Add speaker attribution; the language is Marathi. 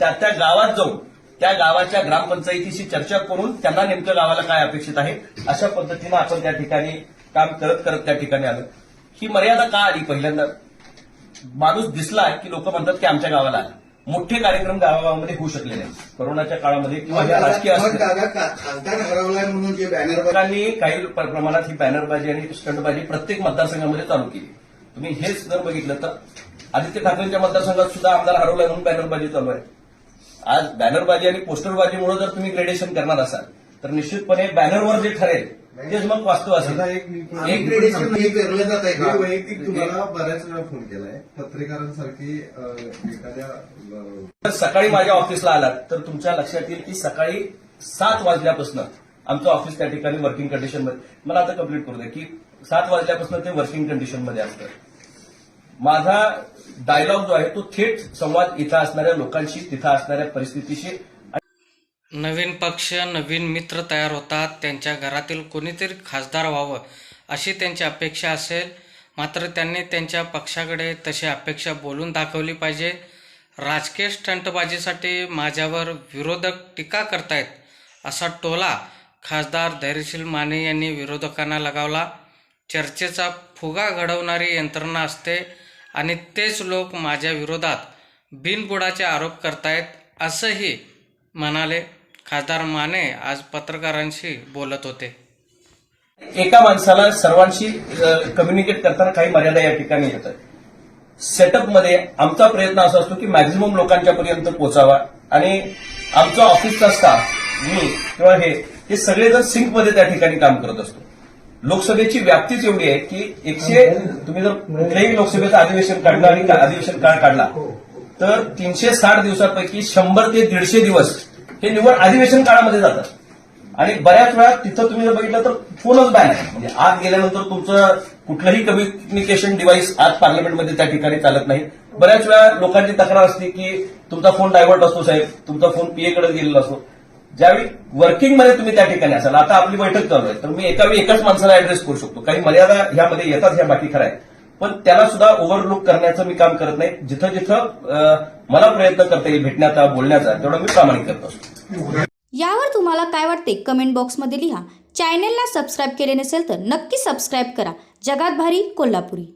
Speaker 1: त्या त्या गावात जाऊन त्या गावाच्या ग्रामपंचायतीशी चर्चा करून त्यांना नेमकं गावाला काय अपेक्षित आहे अशा पद्धतीनं आपण त्या ठिकाणी काम करत करत त्या ठिकाणी आलो. ही मर्यादा का आली? पहिल्यांदा माणूस दिसला की लोक म्हणतात की आमच्या गावाला आला. मोठे कार्यक्रम गावागावामध्ये होऊ शकले नाही कोरोनाच्या काळामध्ये किंवा राजकीय
Speaker 2: खासदार हरवलाय म्हणून जे बॅनर
Speaker 1: लोकांनी काही प्र- प्रमाणात ही बॅनरबाजी आणि स्टंटबाजी प्रत्येक मतदारसंघामध्ये चालू केली. तुम्ही हेच जर बघितलं तर आदित्य ठाकरेंच्या मतदारसंघात सुद्धा आमदार हरवलाय म्हणून बॅनरबाजी चालू आहे. आज बॅनरबाजी आणि पोस्टरबाजीमुळे जर तुम्ही ग्रेडेशन करणार असाल तर निश्चितपणे बॅनरवर जे ठरेल तेच मग वास्तव असेल.
Speaker 3: एक
Speaker 2: ग्रेडेशन पेरलं जात आहे का?
Speaker 3: वैयक्तिक तुम्हाला बऱ्याच वेळा फोन केलाय. पत्रकारांसारखी एखाद्या
Speaker 1: सकाळी माझ्या ऑफिसला आलात तर तुमच्या लक्षात येईल की सकाळी सात वाजल्यापासून आमचं ऑफिस त्या ठिकाणी वर्किंग कंडिशनमध्ये मला आता कंप्लीट करू द्या की सात वाजल्यापासून ते वर्किंग कंडिशनमध्ये असतं. माझा डायलॉग जो आहे तो थेट संवाद इथं असणाऱ्या लोकांशी तिथं असणाऱ्या परिस्थितीशी.
Speaker 4: नवीन पक्ष नवीन मित्र तयार होतात. त्यांच्या घरातील कोणीतरी खासदार व्हावं अशी त्यांची अपेक्षा असेल. मात्र त्यांनी त्यांच्या पक्षाकडे तशी अपेक्षा बोलून दाखवली पाहिजे. राजकीय स्टंटबाजीसाठी माझ्यावर विरोधक टीका करतायत असा टोला खासदार धैर्यशील माने यांनी विरोधकांना लगावला. चर्चेचा फुगा घडवणारी यंत्रणा असते. आणि तेच लोक माझ्या विरोधात बिनबुडाचे आरोप करतायत असंही म्हणाले खासदार माने आज पत्रकारांशी बोलत होते.
Speaker 1: एका माणसाला सर्वांशी कम्युनिकेट करताना काही मर्यादा या ठिकाणी येतात सेटअपमध्ये आमचा प्रयत्न असा असतो की मॅक्झिमम लोकांच्या पर्यंत पोहोचावा आणि आमचा ऑफिसचा स्टाफ मी किंवा हे हे सगळेजण सिंकमध्ये त्या ठिकाणी काम करत असतो. लोकसभेची व्याप्तीच एवढी आहे की एकशे तुम्ही जर कुठल्याही लोकसभेचं अधिवेशन काढलं आणि का- अधिवेशन काळ काढला तर तीनशे साठ दिवसापैकी शंभर ते दीडशे दिवस हे निवड अधिवेशन काळामध्ये जातात आणि बऱ्याच वेळा तिथं तुम्ही जर बघितलं तर फोनच बॅन आहे. म्हणजे आत गेल्यानंतर तुमचं कुठलंही कम्युनिकेशन डिव्हाइस आज पार्लमेंटमध्ये त्या ठिकाणी चालत नाही. बऱ्याच वेळा लोकांची तक्रार असते की तुमचा फोन डायव्हर्ट असतो साहेब तुमचा फोन पीएकडे गेलेला असतो. ज्यावेळी वर्किंगमध्ये तुम्ही त्या ठिकाणी असाल आता आपली बैठक चालू आहे तर मी एका वेळी एकाच माणसाला ऍड्रेस करू शकतो. काही मर्यादा ह्यामध्ये येतात ह्या बाकी खरं आहे पण त्याला सुद्धा ओव्हरलुक करण्याचं मी काम करत नाही. जिथं जिथं मला प्रयत्न करता येईल भेटण्याचा बोलण्याचा तेवढा मी प्रामाणिक करतो.
Speaker 5: यावर तुम्हाला काय वाटते कमेंट बॉक्समध्ये लिहा. चॅनेलला सबस्क्राईब केले नसेल तर नक्की सबस्क्राईब करा. जगात भारी कोल्हापुरी.